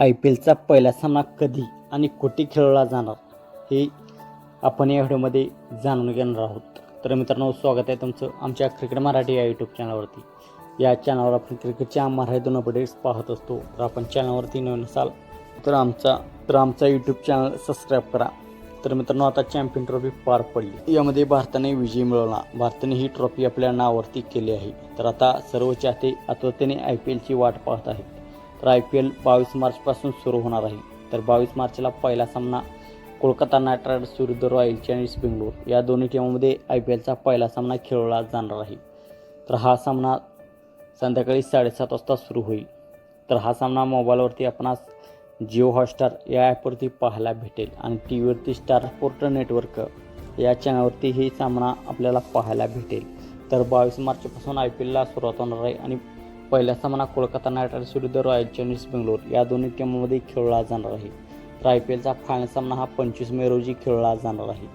I P एलचा पहिला सामना कधी आणि कुठे खेळला जाणार हे आपण या व्हिडिओमध्ये जाणून घेणार आहोत. तर मित्रांनो स्वागत आहे तुमचं आमच्या क्रिकेट मराठी या यूट्यूब चॅनलवरती या चॅनलवर आपण क्रिकेटच्या मराठीतून अपडेट्स पाहत असतो. तर आपण चॅनलवरती नवीन असाल तर आमचा तर आमचा यूट्यूब चॅनल सबस्क्राईब करा. तर मित्रांनो आता चॅम्पियन ट्रॉफी पार पडली. यामध्ये भारताने विजय मिळवला. भारताने ही ट्रॉफी आपल्या नावावरती केली आहे. तर आता सर्व चाहते आतुरतेने आय पी एलची वाट पाहत आहेत. तर आय पी एल बावीस मार्चपासून सुरू होणार आहे. तर बावीस मार्चला पहिला सामना कोलकाता नाईट रायडर्स विरुद्ध रॉयल चॅलेंजर्स बेंगलोर या दोन्ही टीमामध्ये आय पी एलचा पहिला सामना खेळवला जाणार आहे. तर हा सामना संध्याकाळी साडेसात वाजता सुरू होईल. तर हा सामना मोबाईलवरती आपणास जिओ हॉटस्टार या ॲपवरती पाहायला भेटेल आणि टी व्हीवरती स्टार स्पोर्ट नेटवर्क या चॅनलवरती ही सामना आपल्याला पाहायला भेटेल. तर बावीस मार्चपासून आय पी एलला सुरुवात होणार आहे आणि पहिला सामना कोलकाता नाईट रायडर्स विरुद्ध रॉयल चॅलेंजर्स बेंगलोर या दोन्ही टीममध्ये खेळला जाणार आहे. तर आय पी एलचा फायनल सामना हा पंचवीस मे रोजी खेळला जाणार आहे.